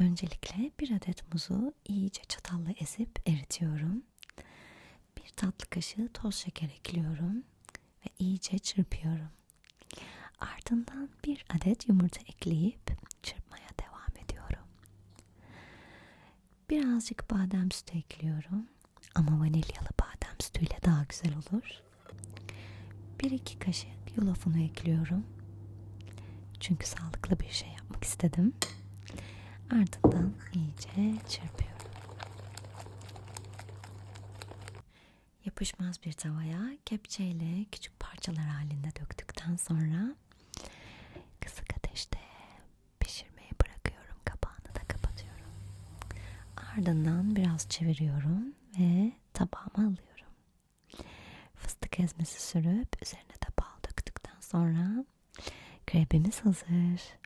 Öncelikle bir adet muzu iyice çatalla ezip eritiyorum. Bir tatlı kaşığı toz şeker ekliyorum ve iyice çırpıyorum. Ardından bir adet yumurta ekleyip çırpmaya devam ediyorum. Birazcık badem sütü ekliyorum ama vanilyalı badem sütüyle daha güzel olur. Bir iki kaşık yulaf unu ekliyorum. Çünkü sağlıklı bir şey yapmak istedim. Ardından iyice çırpıyorum. Yapışmaz bir tavaya kepçeyle küçük parçalar halinde döktükten sonra kısık ateşte pişirmeye bırakıyorum. Kapağını da kapatıyorum. Ardından biraz çeviriyorum ve tabağıma alıyorum. Fıstık ezmesi sürüp üzerine de bal döktükten sonra krebimiz hazır.